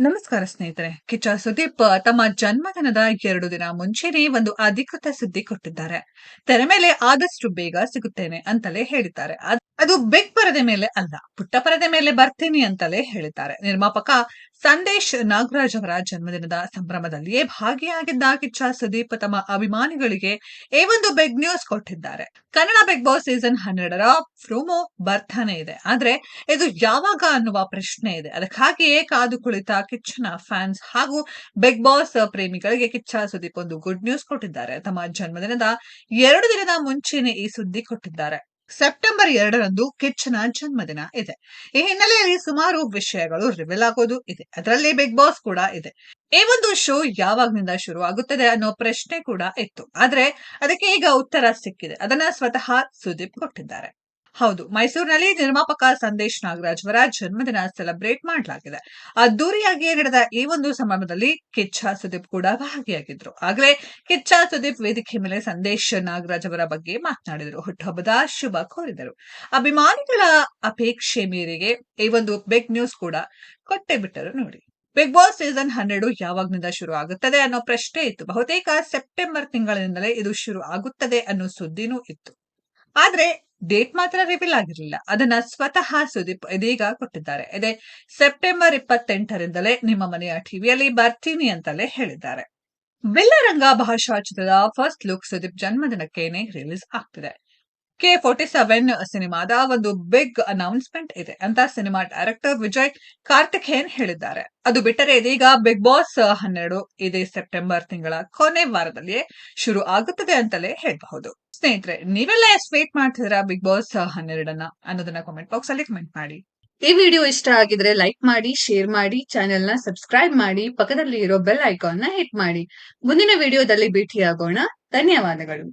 ನಮಸ್ಕಾರ ಸ್ನೇಹಿತರೆ. ಕಿಚ್ಚ ಸುದೀಪ್ ತಮ್ಮ ಜನ್ಮದಿನದ ಎರಡು ದಿನ ಮುಂಚೆನೇ ಒಂದು ಅಧಿಕೃತ ಸುದ್ದಿ ಕೊಟ್ಟಿದ್ದಾರೆ. ತೆರೆ ಮೇಲೆ ಆದಷ್ಟು ಬೇಗ ಸಿಗುತ್ತೇನೆ ಅಂತಲೇ ಹೇಳಿದ್ದಾರೆ. ಅದ್- ಬೆಗ್ ಪರದೆ ಮೇಲೆ ಅಲ್ಲ, ಪುಟ್ಟ ಪರದೆ ಮೇಲೆ ಬರ್ತೀನಿ ಅಂತಲೇ ಹೇಳಿದ್ದಾರೆ ನಿರ್ಮಾಪಕ ಸಂದೇಶ್ ನಾಗರಾಜ್ ಅವರ ಜನ್ಮದಿನದ ಸಂಭ್ರಮದಲ್ಲಿಯೇ ಭಾಗಿಯಾಗಿದ್ದ ಕಿಚ್ಚ ಸುದೀಪ್ ತಮ್ಮ ಅಭಿಮಾನಿಗಳಿಗೆ ಈ ಒಂದು ಬೆಗ್ ನ್ಯೂಸ್ ಕೊಟ್ಟಿದ್ದಾರೆ. ಕನ್ನಡ ಬಿಗ್ ಬಾಸ್ ಸೀಸನ್ ಹನ್ನೆರಡರ ಪ್ರೋಮೋ ಬರ್ತಾನೆ ಇದೆ. ಆದ್ರೆ ಇದು ಯಾವಾಗ ಅನ್ನುವ ಪ್ರಶ್ನೆ ಇದೆ. ಅದಕ್ಕಾಗಿಯೇ ಕಾದು ಕುಳಿತ ಕಿಚ್ಚನ ಫ್ಯಾನ್ಸ್ ಹಾಗೂ ಬಿಗ್ ಬಾಸ್ ಪ್ರೇಮಿಗಳಿಗೆ ಕಿಚ್ಚ ಸುದೀಪ್ ಒಂದು ಗುಡ್ ನ್ಯೂಸ್ ಕೊಟ್ಟಿದ್ದಾರೆ. ತಮ್ಮ ಜನ್ಮದಿನದ ಎರಡು ದಿನದ ಮುಂಚೆನೆ ಈ ಸುದ್ದಿ ಕೊಟ್ಟಿದ್ದಾರೆ. ಸೆಪ್ಟೆಂಬರ್ ಎರಡರಂದು ಕಿಚ್ಚನ ಜನ್ಮದಿನ ಇದೆ. ಈ ಹಿನ್ನೆಲೆಯಲ್ಲಿ ಸುಮಾರು ವಿಷಯಗಳು ರಿವೀಲ್ ಆಗೋದು ಇದೆ. ಅದರಲ್ಲಿ ಬಿಗ್ ಬಾಸ್ ಕೂಡ ಇದೆ. ಈ ಒಂದು ಶೋ ಯಾವಾಗ್ನಿಂದ ಶುರು ಆಗುತ್ತದೆ ಅನ್ನೋ ಪ್ರಶ್ನೆ ಕೂಡ ಇತ್ತು. ಆದ್ರೆ ಅದಕ್ಕೆ ಈಗ ಉತ್ತರ ಸಿಕ್ಕಿದೆ. ಅದನ್ನ ಸ್ವತಃ ಸುದೀಪ್ ಕೊಟ್ಟಿದ್ದಾರೆ. ಹೌದು, ಮೈಸೂರಿನಲ್ಲಿ ನಿರ್ಮಾಪಕ ಸಂದೇಶ್ ನಾಗರಾಜ್ ಅವರ ಜನ್ಮದಿನ ಸೆಲೆಬ್ರೇಟ್ ಮಾಡಲಾಗಿದೆ. ಅದ್ದೂರಿಯಾಗಿ ನಡೆದ ಈ ಒಂದು ಸಮಾರಂಭದಲ್ಲಿ ಕಿಚ್ಚ ಸುದೀಪ್ ಕೂಡ ಭಾಗಿಯಾಗಿದ್ರು. ಆಗಲೇ ಕಿಚ್ಚ ಸುದೀಪ್ ವೇದಿಕೆ ಮೇಲೆ ಸಂದೇಶ್ ನಾಗರಾಜ್ ಅವರ ಬಗ್ಗೆ ಮಾತನಾಡಿದರು. ಹುಟ್ಟುಹಬ್ಬದ ಶುಭ ಕೋರಿದರು. ಅಭಿಮಾನಿಗಳ ಅಪೇಕ್ಷೆ ಮೇರೆಗೆ ಈ ಒಂದು ಬಿಗ್ ನ್ಯೂಸ್ ಕೂಡ ಕೊಟ್ಟೆ ಬಿಟ್ಟರು ನೋಡಿ. ಬಿಗ್ ಬಾಸ್ ಸೀಸನ್ ಹನ್ನೆರಡು ಯಾವಾಗ್ನಿಂದ ಶುರು ಆಗುತ್ತದೆ ಅನ್ನೋ ಪ್ರಶ್ನೆ ಇತ್ತು. ಬಹುತೇಕ ಸೆಪ್ಟೆಂಬರ್ ತಿಂಗಳಿನಿಂದಲೇ ಇದು ಶುರು ಆಗುತ್ತದೆ ಅನ್ನೋ ಸುದ್ದಿನೂ ಇತ್ತು. ಆದ್ರೆ ಡೇಟ್ ಮಾತ್ರ ರಿವೀಲ್ ಆಗಿರಲಿಲ್ಲ. ಅದನ್ನ ಸ್ವತಃ ಸುದೀಪ್ ಇದೀಗ ಕೊಟ್ಟಿದ್ದಾರೆ. ಇದೇ ಸೆಪ್ಟೆಂಬರ್ ಇಪ್ಪತ್ತೆಂಟರಿಂದಲೇ ನಿಮ್ಮ ಮನೆಯ ಟಿವಿಯಲ್ಲಿ ಬರ್ತೀನಿ ಅಂತಲೇ ಹೇಳಿದ್ದಾರೆ. ವಿಲ್ಲರಂಗ ಭಾಷಾ ಚಿತ್ರದ ಫಸ್ಟ್ ಲುಕ್ ಸುದೀಪ್ ಜನ್ಮದಿನಕ್ಕೇನೆ ರಿಲೀಸ್ ಆಗ್ತಿದೆ. ಕೆ ಫೋರ್ಟಿ ಸೆವೆನ್ ಸಿನಿಮಾದ ಒಂದು ಬಿಗ್ ಅನೌನ್ಸ್ಮೆಂಟ್ ಇದೆ ಅಂತ ಸಿನಿಮಾ ಡೈರೆಕ್ಟರ್ ವಿಜಯ್ ಕಾರ್ತಿಕೇಯನ್ ಹೇಳಿದ್ದಾರೆ. ಅದು ಬಿಟ್ಟರೆ ಇದೀಗ ಬಿಗ್ ಬಾಸ್ ಹನ್ನೆರಡು ಇದೇ ಸೆಪ್ಟೆಂಬರ್ ತಿಂಗಳ ಕೊನೆ ವಾರದಲ್ಲಿಯೇ ಶುರು ಆಗುತ್ತದೆ ಅಂತಲೇ ಹೇಳಬಹುದು. ಸ್ನೇಹಿತರೆ, ನೀವೆಲ್ಲ ಎಷ್ಟು ವೇಟ್ ಮಾಡ್ತಿದ್ರ ಬಿಗ್ ಬಾಸ್ ಹನ್ನೆರಡನ್ನ ಅನ್ನೋದನ್ನ ಕಾಮೆಂಟ್ ಬಾಕ್ಸ್ ಅಲ್ಲಿ ಕಮೆಂಟ್ ಮಾಡಿ. ಈ ವಿಡಿಯೋ ಇಷ್ಟ ಆಗಿದ್ರೆ ಲೈಕ್ ಮಾಡಿ ಶೇರ್ ಮಾಡಿ ಚಾನೆಲ್ನ ಸಬ್ಸ್ಕ್ರೈಬ್ ಮಾಡಿ ಪಕ್ಕದಲ್ಲಿ ಇರೋ ಬೆಲ್ ಐಕಾನ್ನ ಹಿಟ್ ಮಾಡಿ. ಮುಂದಿನ ವಿಡಿಯೋದಲ್ಲಿ ಭೇಟಿಯಾಗೋಣ. ಧನ್ಯವಾದಗಳು.